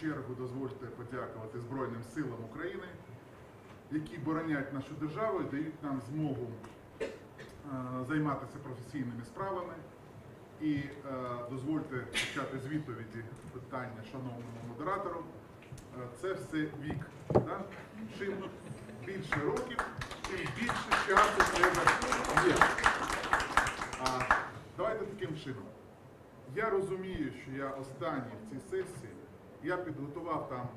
чергу дозвольте подякувати Збройним силам України, які боронять нашу державу і дають нам змогу е, займатися професійними справами. І е, дозвольте почати з відповіді питання шановному модератору. Е, це все вік. Да? Чим більше років, тим більше часу треба є. А, давайте таким чином. Я розумію, що я останній в цій сесії. Я підготував там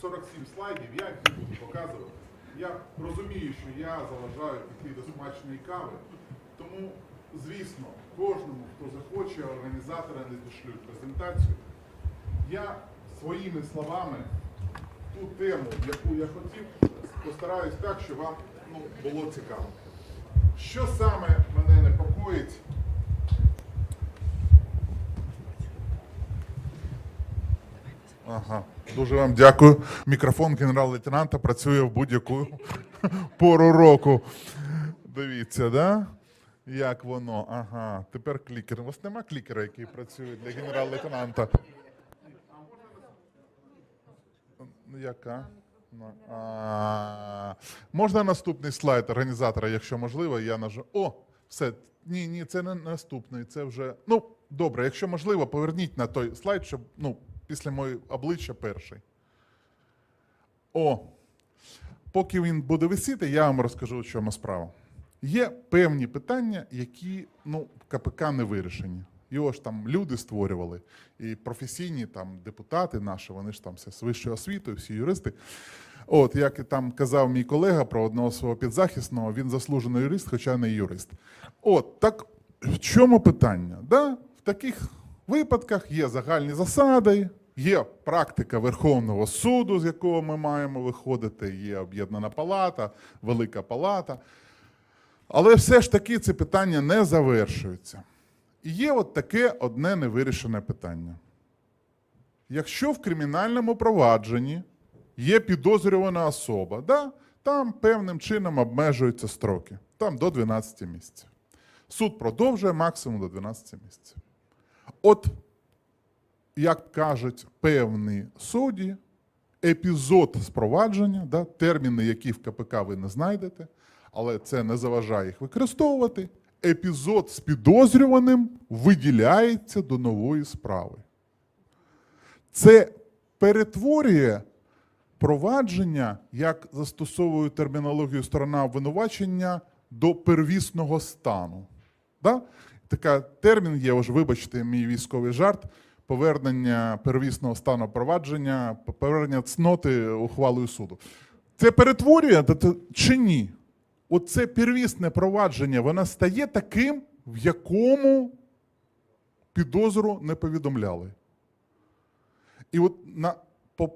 47 слайдів, я їх буду показувати. Я розумію, що я заважаю піти до смачної кави. Тому, звісно, кожному, хто захоче, організатора не дошлють презентацію. Я своїми словами ту тему, яку я хотів, постараюсь так, щоб вам ну, було цікаво. Що саме мене непокоїть? Ага, дуже вам дякую. Мікрофон генерал-лейтенанта працює в будь-яку пору року. Дивіться, да? Як воно? Ага, тепер клікер. У вас нема клікера, який працює для генерал-лейтенанта? Ну, Яка? А, можна наступний слайд організатора, якщо можливо, я нажу. О, все. Ні, ні, це не наступний. Це вже. Ну, добре, якщо можливо, поверніть на той слайд, щоб ну, після моєї обличчя перший. О. Поки він буде висіти, я вам розкажу, в чому справа. Є певні питання, які ну, КПК не вирішені. Його ж там люди створювали, і професійні там депутати наші, вони ж там все з вищою освітою, всі юристи. От, як і там казав мій колега про одного свого підзахисного, він заслужений юрист, хоча не юрист. От, так в чому питання? Да? В таких випадках є загальні засади, є практика Верховного суду, з якого ми маємо виходити, є об'єднана палата, велика палата. Але все ж таки це питання не завершується. І є от таке одне невирішене питання. Якщо в кримінальному провадженні є підозрювана особа, да, там певним чином обмежуються строки, там до 12 місяців. Суд продовжує максимум до 12 місяців. От, як кажуть певні судді, епізод спровадження, да, терміни, які в КПК ви не знайдете, але це не заважає їх використовувати. Епізод з підозрюваним виділяється до нової справи. Це перетворює провадження, як застосовує термінологію сторона обвинувачення, до первісного стану. Да? Така термін є, вибачте, мій військовий жарт. Повернення первісного стану провадження, повернення цноти ухвалою суду. Це перетворює чи ні? Оце первісне провадження, воно стає таким, в якому підозру не повідомляли. І от на, по,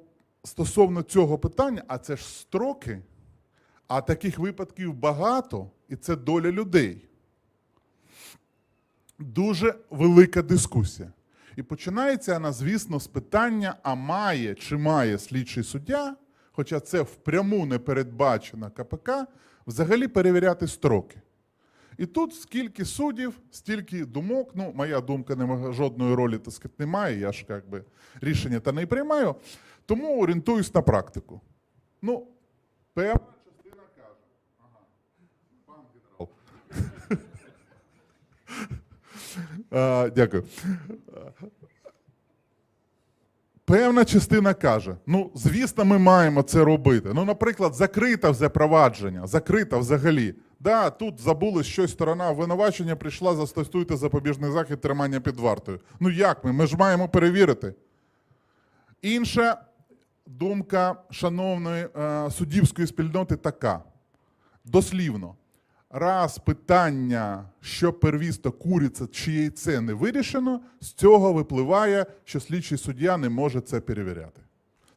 стосовно цього питання, а це ж строки, а таких випадків багато, і це доля людей. Дуже велика дискусія. І починається вона, звісно, з питання, а має чи має слідчий суддя, хоча це впряму не передбачено КПК, взагалі перевіряти строки. І тут скільки суддів, стільки думок. Ну, моя думка не жодної ролі, так сказати, немає. Я ж як би рішення та не приймаю. Тому орієнтуюсь на практику. Ну, певна частина каже. Ага, пан генерал. Дякую. Певна частина каже: ну, звісно, ми маємо це робити. Ну, наприклад, закрите вже провадження, закрите взагалі. Да, тут забули щось сторона обвинувачення, прийшла, застосуйте запобіжний захід тримання під вартою. Ну як ми? Ми ж маємо перевірити. Інша думка шановної е, суддівської спільноти така: дослівно. Раз питання, що первісто куриця чи яйце не вирішено, з цього випливає, що слідчий суддя не може це перевіряти.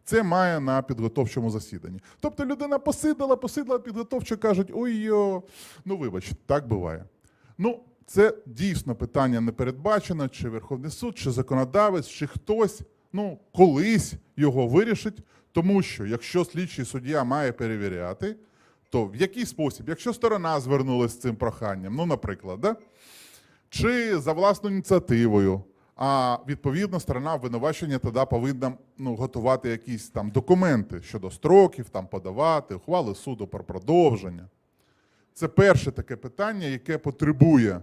Це має на підготовчому засіданні. Тобто людина посидила, посидила підготовчо, кажуть, ой-йо, ну вибач, так буває. Ну, це дійсно питання не передбачено, чи Верховний суд, чи законодавець, чи хтось ну, колись його вирішить, тому що якщо слідчий суддя має перевіряти, то в який спосіб, якщо сторона звернулася з цим проханням, ну, наприклад, да? чи за власною ініціативою, А відповідно, сторона обвинувачення тоді повинна ну, готувати якісь там документи щодо строків, там подавати, ухвали суду про продовження. Це перше таке питання, яке потребує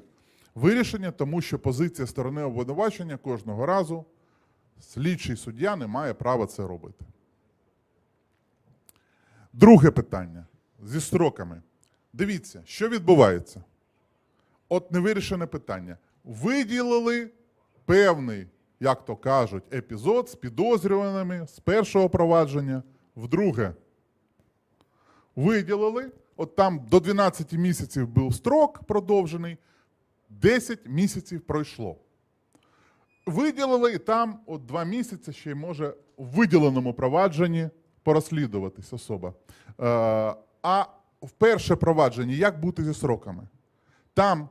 вирішення, тому що позиція сторони обвинувачення кожного разу слідчий суддя не має права це робити. Друге питання зі строками. Дивіться, що відбувається. От невирішене питання. Виділили певний, як то кажуть, епізод з підозрюваними з першого провадження в друге. Виділили, от там до 12 місяців був строк продовжений, 10 місяців пройшло. Виділили і там от два місяці ще й може в виділеному провадженні порозслідуватись особа. А в перше провадження як бути зі сроками? Там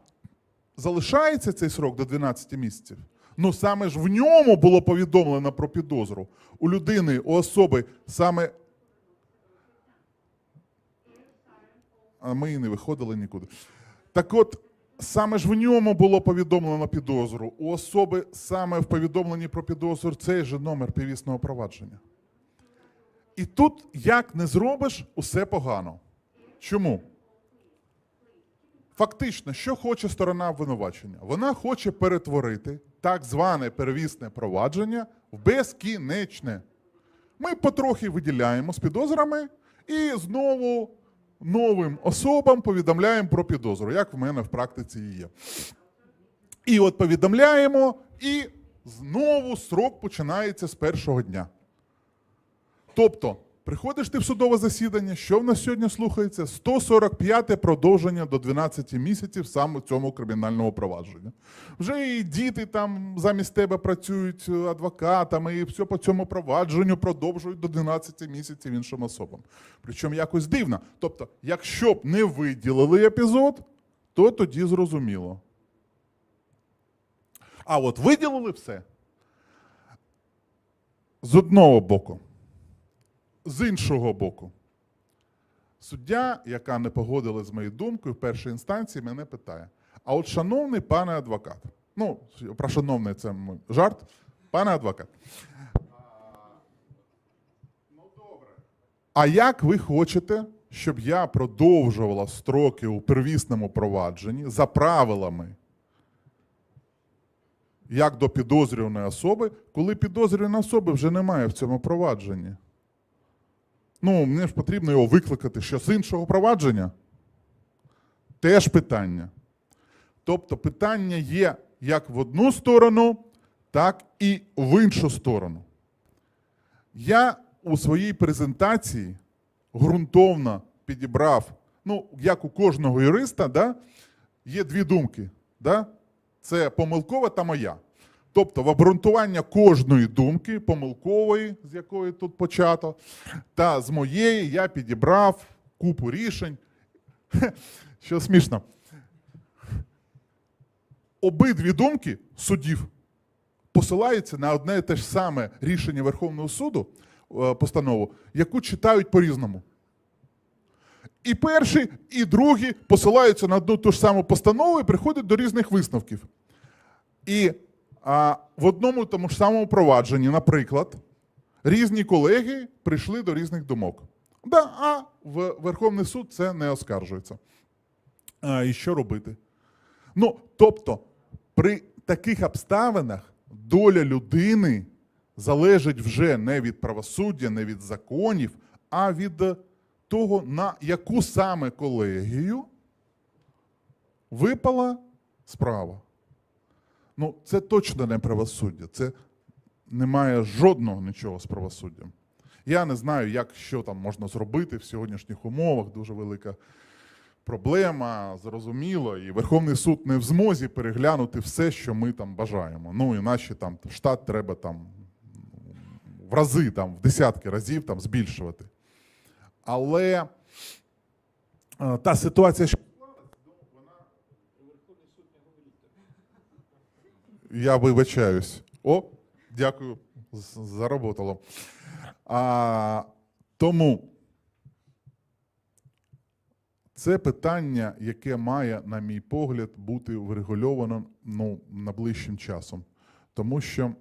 залишається цей срок до 12 місяців. Ну саме ж в ньому було повідомлено про підозру. У людини, у особи саме. А ми і не виходили нікуди. Так от, саме ж в ньому було повідомлено підозру. У особи саме в повідомленні про підозру цей же номер підвісного провадження. І тут як не зробиш, усе погано. Чому? Фактично, що хоче сторона обвинувачення? Вона хоче перетворити так зване первісне провадження в безкінечне. Ми потрохи виділяємо з підозрами і знову новим особам повідомляємо про підозру, як в мене в практиці і є. І от повідомляємо, і знову срок починається з першого дня. Тобто, приходиш ти в судове засідання, що в нас сьогодні слухається? 145 продовження до 12 місяців саме цьому кримінальному провадженню. Вже і діти там замість тебе працюють адвокатами, і все по цьому провадженню продовжують до 12 місяців іншим особам. Причому якось дивно. Тобто, якщо б не виділили епізод, то тоді зрозуміло. А от виділили все. З одного боку. З іншого боку, суддя, яка не погодила з моєю думкою в першій інстанції, мене питає: а от, шановний пане адвокат, ну, про шановний це м- жарт, пане адвокат. А як ви хочете, щоб я продовжувала строки у первісному провадженні за правилами, як до підозрюваної особи, коли підозрюваної особи вже немає в цьому провадженні? Ну, мені ж потрібно його викликати що з іншого провадження. Теж питання. Тобто питання є як в одну сторону, так і в іншу сторону. Я у своїй презентації ґрунтовно підібрав, ну, як у кожного юриста, да, є дві думки. Да? Це помилкова та моя. Тобто в обґрунтування кожної думки, помилкової, з якої тут почато, та з моєї я підібрав купу рішень. Що смішно. Обидві думки судів посилаються на одне і те ж саме рішення Верховного суду, е, постанову, яку читають по-різному. І перші, і другі посилаються на одну ту ж саму постанову і приходять до різних висновків. І а, в одному тому ж самому провадженні, наприклад, різні колеги прийшли до різних думок. Да, а в Верховний суд це не оскаржується. А, і що робити? Ну, тобто, при таких обставинах доля людини залежить вже не від правосуддя, не від законів, а від того, на яку саме колегію випала справа. Ну, це точно не правосуддя. Це немає жодного нічого з правосуддям. Я не знаю, як що там можна зробити в сьогоднішніх умовах. Дуже велика проблема, зрозуміло. І Верховний суд не в змозі переглянути все, що ми там бажаємо. Ну і наші там штат треба там в рази, там, в десятки разів там збільшувати. Але е, та ситуація, Я вибачаюсь. О, дякую, заработало. А, тому це питання, яке має, на мій погляд, бути врегульовано ну, найближчим часом. Тому що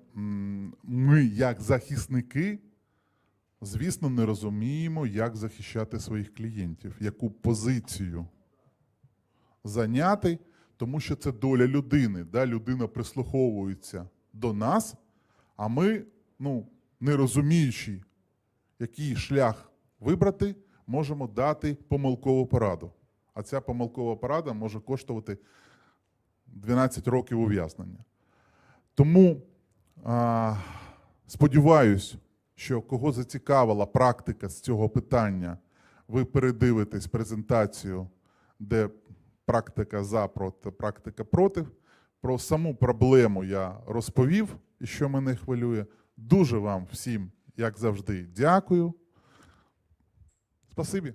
ми, як захисники, звісно, не розуміємо, як захищати своїх клієнтів, яку позицію зайняти, тому що це доля людини. Да? Людина прислуховується до нас, а ми, ну, не розуміючи, який шлях вибрати, можемо дати помилкову пораду. А ця помилкова порада може коштувати 12 років ув'язнення. Тому а, сподіваюсь, що кого зацікавила практика з цього питання, ви передивитесь презентацію, де практика за проти, практика проти. Про саму проблему я розповів, і що мене хвилює. Дуже вам всім, як завжди, дякую. Спасибі.